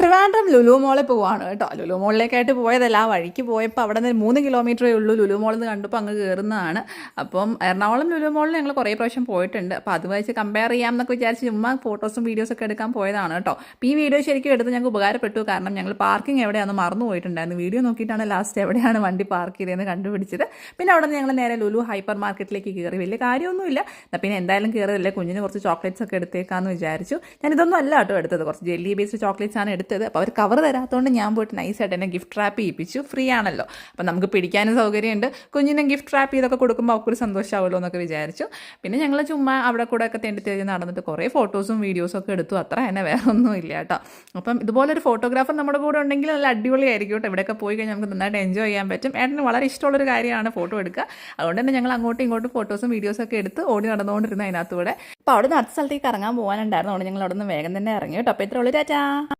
ട്രിവാൻഡ്രം ലുലു മോളിൽ പോവാണ് കേട്ടോ. ലുലു മോളിലേക്കായിട്ട് പോയതല്ല ആ വഴിക്ക് പോയപ്പോൾ അവിടെ നിന്ന് മൂന്ന് കിലോമീറ്ററേ ഉള്ളൂ ലുലു മോളിൽ നിന്ന് കണ്ടപ്പോൾ അങ്ങ് കയറുന്നതാണ് അപ്പം എറണാകുളം ലുലു മോളിൽ ഞങ്ങൾ കുറേ പ്രാവശ്യം പോയിട്ടുണ്ട്. അപ്പോൾ അത് വെച്ച് കമ്പയർ ചെയ്യാം എന്നൊക്കെ വിചാരിച്ച് ചുമ്മാ ഫോട്ടോസും വീഡിയോസും ഒക്കെ എടുക്കാൻ പോയതാണ് കേട്ടോ. അപ്പോൾ ഈ വീഡിയോ ശരിക്കും എടുത്ത് ഞങ്ങൾക്ക് ഉപകാരപ്പെട്ടു. കാരണം ഞങ്ങൾ പാർക്കിംഗ് എവിടെയാണെന്ന് മറന്നു പോയിട്ടുണ്ടായിരുന്നു. വീഡിയോ നോക്കിയിട്ടാണ് ലാസ്റ്റ് എവിടെയാണ് വണ്ടി പാർക്ക് ചെയ്തതെന്ന് കണ്ടുപിടിച്ചത്. പിന്നെ അവിടെ നിന്ന് ഞങ്ങൾ നേരെ ലുലു ഹൈപ്പർ മാർക്കറ്റിലേക്ക് കയറി വലിയ കാര്യമൊന്നുമില്ല. എന്നാൽ പിന്നെ എന്തായാലും കയറിയതല്ലേ കുഞ്ഞിന് കുറച്ച് ചോക്ലേറ്റ്സ് ഒക്കെ എടുത്തേക്കാന്ന് വിചാരിച്ചു. ഞാൻ ഇതൊന്നും അല്ല കേട്ടോ എടുത്തത്. കുറച്ച് ജെല്ലി ബേസ്ഡ് ചോക്ലേറ്റ്സ് ആണ് എടുത്തത്. അപ്പോൾ അവർ കവർ തരാത്തതുകൊണ്ട് ഞാൻ പോയിട്ട് നൈസായിട്ട് എന്നെ ഗിഫ്റ്റ് റാപ്പ് ചെയ്യിപ്പിച്ചു. ഫ്രീ ആണല്ലോ. അപ്പോൾ നമുക്ക് പിടിക്കാനും സൗകര്യമുണ്ട്. കുഞ്ഞിനെ ഗിഫ്റ്റ് റാപ്പ് ചെയ്തൊക്കെ കൊടുക്കുമ്പോൾ അവർക്കൊരു സന്തോഷമാവുമല്ലോ എന്നൊക്കെ വിചാരിച്ചു. പിന്നെ ഞങ്ങൾ ചുമ്മാ അവിടെ കൂടെ ഒക്കെ തേണ്ടി തേടി നടന്നിട്ട് കുറേ ഫോട്ടോസും വീഡിയോസും ഒക്കെ എടുത്തു. അത്ര തന്നെ വേറെ ഒന്നും ഇല്ല കേട്ടോ. അപ്പം ഇതുപോലൊരു ഫോട്ടോഗ്രാഫർ നമ്മുടെ കൂടെ ഉണ്ടെങ്കിൽ നല്ല അടിപൊളിയായിരിക്കും കേട്ടോ. ഇവിടെയൊക്കെ പോയി കഴിഞ്ഞാൽ നമുക്ക് നന്നായിട്ട് എൻജോയ് ചെയ്യാൻ പറ്റും. ഏട്ടന് വളരെ ഇഷ്ടമുള്ളൊരു കാര്യമാണ് ഫോട്ടോ എടുക്കുക. അതുകൊണ്ട് തന്നെ ഞങ്ങൾ അങ്ങോട്ടും ഇങ്ങോട്ടും ഫോട്ടോസും വീഡിയോസും ഒക്കെ എടുത്ത് ഓടി നടന്നുകൊണ്ടിരുന്ന അതിനകത്തൂടെ. അപ്പോൾ അവിടെ നിന്ന് അടുത്ത സ്ഥലത്തേക്ക് ഇറങ്ങാൻ പോകാനുണ്ടായിരുന്നു. അതുകൊണ്ട് ഞങ്ങൾ അവിടെ നിന്ന് വേഗം തന്നെ ഇറങ്ങി കേട്ടോ. അപ്പോൾ ഇത്ര ഉള്ളൂ. ടാറ്റാ.